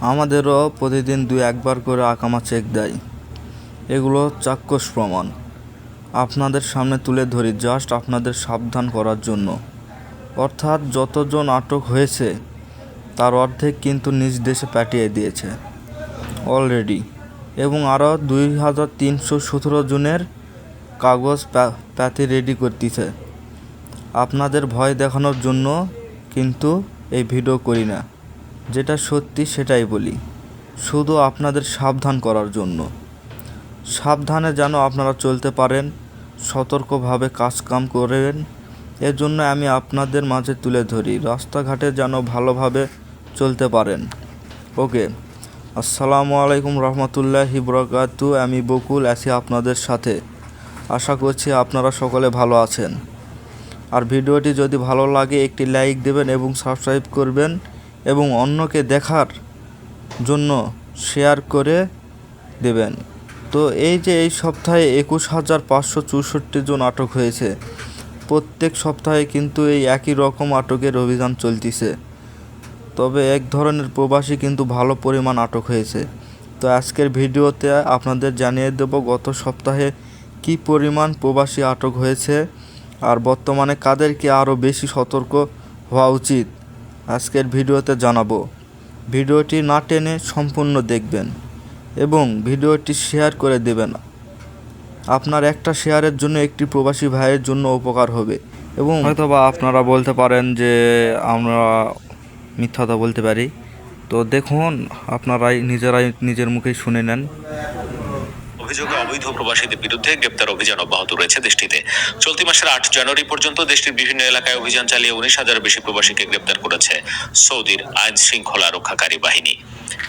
আমাদেরও প্রতিদিন দুই একবার করে আকামা চেক দেয়। এগুলো চাক্ষুষ প্রমাণ। আপনাদের সামনে তুলে ধরি জাস্ট আপনাদের সাবধান করার জন্য। অর্থাৎ যতজন আটক হয়েছে, তার অর্ধেক কিন্তু নিজ দেশে পাঠিয়ে দিয়েছে। অলরেডি এবং আরও দুই হাজার তিনশো সতেরো জনের কাগজ পা- পাতি রেডি করতেছে। আপনাদের ভয় দেখানোর জন্য কিন্তু এই ভিডিও করি না। যেটা সত্যি সেটাই বলি, শুধু আপনাদের সাবধান করার জন্য। সাবধানে যেন আপনারা চলতে পারেন, সতর্কভাবে কাজকাম করেন এর জন্য আমি আপনাদের মাঝে তুলে ধরি, রাস্তাঘাটে যেন ভালোভাবে চলতে পারেন। ওকে, আসসালামু আলাইকুম রহমতুল্লাহ বরকাতু, আমি বকুল আছি আপনাদের সাথে। আশা করছি আপনারা সকলে ভালো আছেন। আর ভিডিওটি যদি ভালো লাগে একটি লাইক দেবেন এবং সাবস্ক্রাইব করবেন। এবং অন্যকে দেখার জন্য শেয়ার করে দেবেন। তো এই যে এই সপ্তাহে একুশ হাজার পাঁচশো চৌষট্টি জন আটক হয়েছে, প্রত্যেক সপ্তাহে কিন্তু এই একই রকম আটকের অভিযান চলতিছে। তবে এক ধরনের প্রবাসী কিন্তু ভালো পরিমাণ আটক হয়েছে। তো আজকের ভিডিওতে আপনাদের জানিয়ে দেব গত সপ্তাহে কি পরিমাণ প্রবাসী আটক হয়েছে আর বর্তমানে কাদেরকে আরও বেশি সতর্ক হওয়া উচিত। আজকের ভিডিওতে জানাব। ভিডিওটি না টেনে সম্পূর্ণ দেখবেন এবং ভিডিওটি শেয়ার করে দেবেন। আপনার একটা শেয়ারের জন্য একটি প্রবাসী ভাইয়ের জন্য উপকার হবে এবং হয়তোবা আপনারা বলতে পারেন যে আমরা মিথ্যা কথা বলতে পারি। তো দেখুন, আপনারাই নিজেরাই নিজের মুখেই শুনে নেন। অভিযোগে অবৈধ প্রবাসীদের বিরুদ্ধে গ্রেপ্তার অভিযান অব্যাহত রয়েছে দেশটিতে। চলতি মাসের আট জানুয়ারি পর্যন্ত দেশটির বিভিন্ন এলাকায় অভিযান চালিয়ে উনিশ হাজার বেশি প্রবাসীকে গ্রেপ্তার করেছে সৌদির আইন শৃঙ্খলা রক্ষাকারী বাহিনী।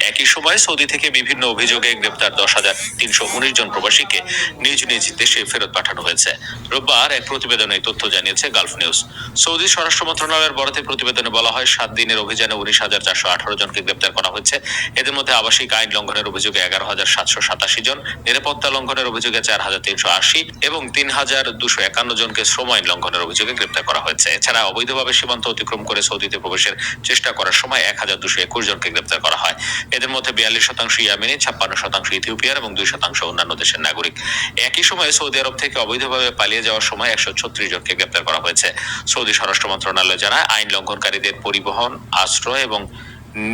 একই সময় সৌদি থেকে বিভিন্ন অভিযোগে গ্রেপ্তার দশ হাজার তিনশো উনিশ জন প্রবাসীকে নিজ নিজ দেশে ফেরত পাঠানো হয়েছে। রোববার এক প্রতিবেদনে তথ্য জানিয়েছে গালফ নিউজ। সৌদি স্বরাষ্ট্র মন্ত্রণালয়ের বরাতে প্রতিবেদনে বলা হয়, সাত দিনের অভিযানে উনিশ হাজার চারশো আঠারো জনকে গ্রেপ্তার করা হয়েছে। এদের মধ্যে আবাসিক আইন লঙ্ঘনের অভিযোগে এগারো হাজার সাতশো সাতাশি জন, নিরাপত্তা লঙ্ঘনের অভিযোগে চার হাজার তিনশো আশি এবং তিন হাজার দুশো একান্ন জনকে শ্রম আইন লঙ্ঘনের অভিযোগে গ্রেপ্তার করা হয়েছে। এছাড়া অবৈধভাবে সীমান্ত অতিক্রম করে সৌদিতে প্রবেশের চেষ্টা করার সময় এক হাজার দুশো একুশ জনকে গ্রেপ্তার করা হয়। এদের মধ্যে বিয়াল্লিশ শতাংশ ইয়ামেনি, ছাপ্পান্ন শতাংশ ইথিওপিয়ার এবং দুই শতাংশ অন্যান্য দেশের নাগরিক। একই সময়ে সৌদি আরব থেকে অবৈধভাবে পালিয়ে যাওয়ার সময় একশো ছত্রিশ জনকে গ্রেপ্তার করা হয়েছে। সৌদি স্বরাষ্ট্র মন্ত্রণালয় জানায়, আইন লঙ্ঘনকারীদের পরিবহন, আশ্রয় এবং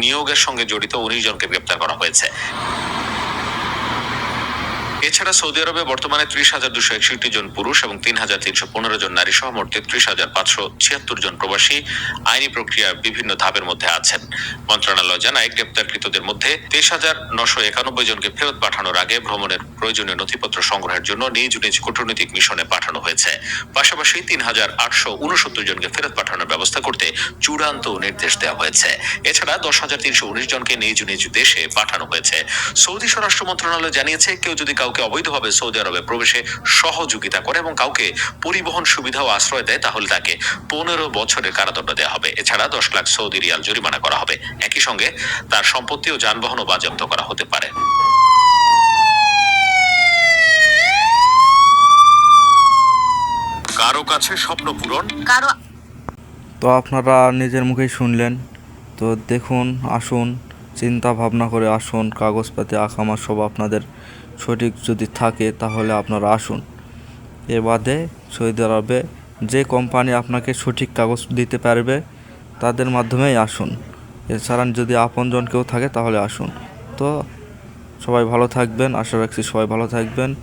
নিয়োগের সঙ্গে জড়িত উনিশ জনকে গ্রেপ্তার করা হয়েছে। এছাড়া সৌদি আরবে বর্তমানে ত্রিশ হাজার দুশো একষট্টি জন পুরুষ এবং তিন হাজার তিনশো পনেরো জন নারী সহ মোট তেত্রিশ হাজার পাঁচশো ছিয়াত্তর জন প্রবাসী আইনি প্রক্রিয়ার বিভিন্ন ধাপের মধ্যে আছেন। মন্ত্রণালয় জানায়, গ্রেপ্তারকৃতদের মধ্যে তেইশ হাজার নশো একানব্বই জনকে ফেরত পাঠানোর আগে ভ্রমণের প্রয়োজনীয় নথিপত্র সংগ্রহের জন্য নিজ নিজ কূটনৈতিক মিশনে পাঠানো হয়েছে। পাশাপাশি তিন হাজার আটশো উনসত্তর জনকে ফেরত পাঠানোর ব্যবস্থা করতে চূড়ান্ত নির্দেশ দেওয়া হয়েছে। এছাড়া দশ হাজার তিনশো উনিশ জনকে নিজ নিজ দেশে পাঠানো হয়েছে। সৌদি স্বরাষ্ট্র মন্ত্রণালয় জানিয়েছে, কেউ যদি কাউকে অবৈধভাবে সৌদি আরবে প্রবেশে সহযোগিতা করে এবং কাউকে পরিবহন সুবিধা ও আশ্রয় দেয় তাহলে তাকে পনেরো বছরের কারাদণ্ড দেওয়া হবে। এছাড়া দশ লাখ সৌদি রিয়াল জরিমানা করা হবে। একই সঙ্গে তার সম্পত্তি ও যানবাহনও বাজেয়াপ্ত করা হতে পারে। কারও কাছে স্বপ্ন পূরণ? কারও তো আপনারা নিজের মুখেই শুনলেন। তো দেখুন আসুন চিন্তা ভাবনা করে আসুন কাগজপাতি আকামা সব আপনাদের সঠিক যদি থাকে তাহলে আপনারা আসুন। এ বাদে সৌদি আরবে যে কোম্পানি আপনাকে সঠিক কাগজ দিতে পারবে, তাদের মাধ্যমেই আসুন। এছাড়া যদি আপনজন কেউ থাকে তাহলে আসুন। তো সবাই ভালো থাকবেন, আশা রাখছি সবাই ভালো থাকবেন।